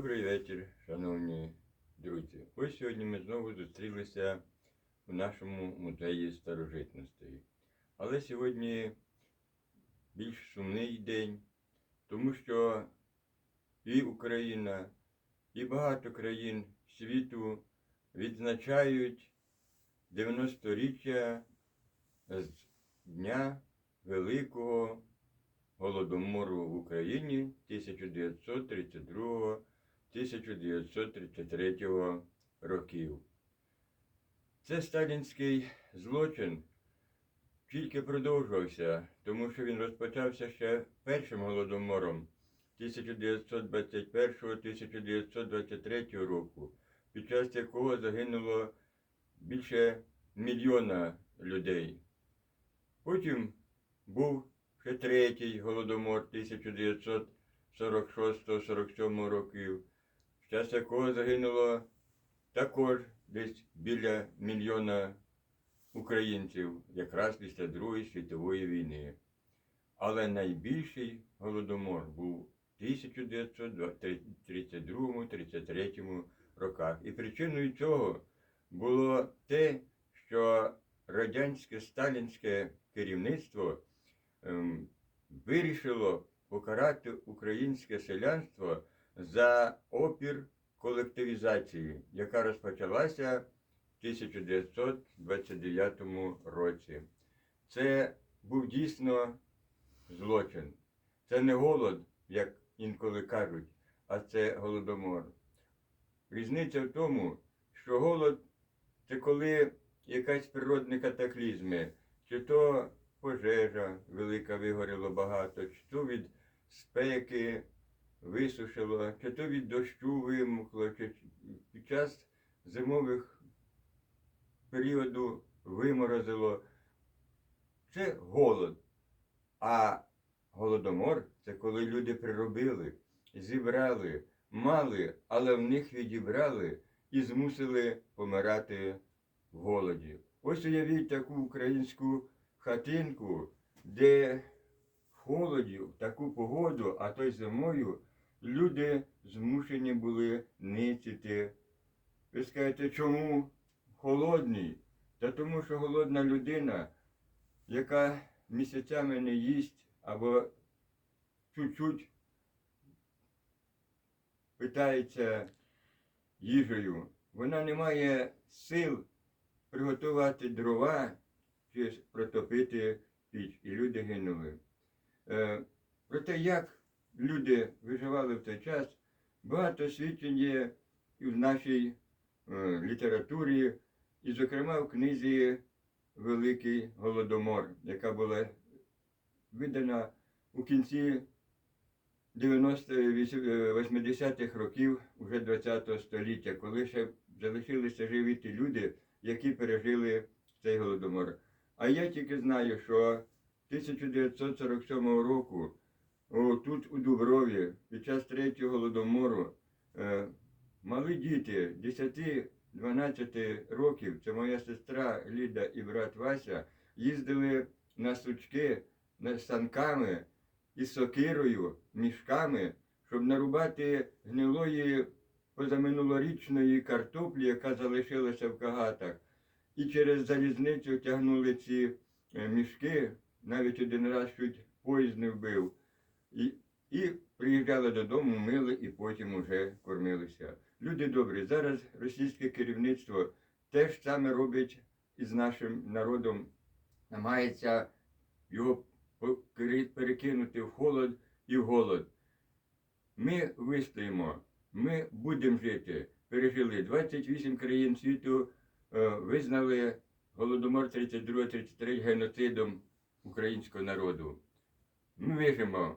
Добрий вечір, шановні друзі. Ось сьогодні ми знову зустрілися у нашому музеї старожитностей. Але сьогодні більш сумний день, тому що і Україна, і багато країн світу відзначають 90-річчя з Дня Великого Голодомору в Україні 1932-1933 років. Це сталінський злочин тільки продовжувався, тому що він розпочався ще першим голодомором 1921-1923 року, під час якого загинуло більше мільйона людей. Потім був ще третій голодомор 1946-47 років, час якого загинуло також десь біля мільйона українців, якраз після Другої світової війни. Але найбільший голодомор був в 1932-33 роках. І причиною цього було те, що радянське сталінське керівництво ем, вирішило покарати українське селянство за опір колективізації, яка розпочалася в 1929 році. Це був дійсно злочин. Це не голод, як інколи кажуть, а це голодомор. Різниця в тому, що голод це коли якась природні катаклізми, чи то пожежа велика вигоріло багато, чи то від спеки висушило, чи то від дощу вимухло, чи під час зимових періоду виморозило. Це голод. А голодомор це коли люди приробили, зібрали, мали, але в них відібрали і змусили помирати в голоді. Ось уявіть таку українську хатинку, де в холоді, в таку погоду, а то й зимою, люди змушені були ницити. Ви скажете, чому холодний? Та тому, що голодна людина, яка місяцями не їсть або чуть-чуть питається їжею, вона не має сил приготувати дрова чи протопити піч. І люди гинули. Е, про як люди виживали в той час, багато свідчень є і в нашій е, літературі, і, зокрема, в книзі Великий Голодомор, яка була видана у кінці 90-80-х років уже ХХ століття, коли ще залишилися живі ті люди, які пережили цей голодомор. А я тільки знаю, що 1947 року тут у Дуброві під час третього голодомору е, мали діти 10-12 років, це моя сестра Ліда і брат Вася, їздили на сучки на санками із сокирою, мішками, щоб нарубати гнилої позаминулорічної картоплі, яка залишилася в кагатах. І через залізницю тягнули ці е, мішки, навіть один раз чуть поїзд не вбив. І, і приїжджали додому, мили і потім уже кормилися. Люди добрі, зараз російське керівництво теж саме робить із нашим народом, намагається його перекинути в холод і в голод. Ми вистоїмо, ми будемо жити. Пережили 28 країн світу е, визнали Голодомор 32-33 геноцидом українського народу. Ми вижимо.